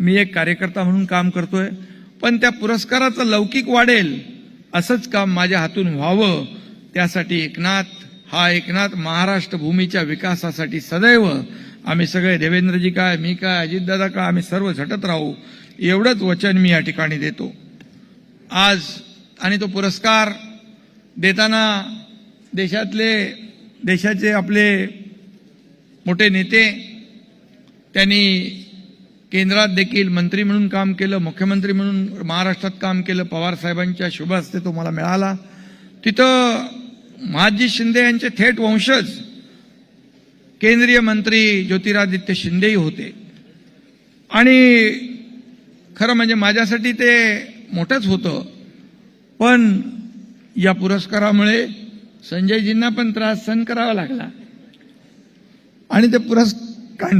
मी एक कार्यकर्ता म्हणून काम करतोय पण त्या पुरस्काराचं लौकिक वाढेल असंच काम माझ्या हातून व्हावं. त्यासाठी एकनाथ हा एकनाथ महाराष्ट्र भूमीच्या विकासासाठी सदैव आम्ही सगळे देवेंद्रजी काय मी काय अजितदादा काय आम्ही सर्व झटत राहू एवढंच वचन मी या ठिकाणी देतो. आज आणि तो पुरस्कार देताना देशातले देशाचे आपले मोठे नेते त्यांनी केंद्रात देखील मंत्री म्हणून काम केलं मुख्यमंत्री म्हणून महाराष्ट्रात काम केलं पवार साहेबांच्या शुभ हस्ते तो मला मिळाला. तिथं महाजी शिंदे यांचे थेट वंशज केंद्रीय मंत्री ज्योतिरादित्य शिंदेही होते. आणि खरं म्हणजे माझ्यासाठी ते मोठंच होतं. पण या पुरस्कारामुळे संजयजींना पण त्रास सहन करावा लागला. आणि ते पुरस्कार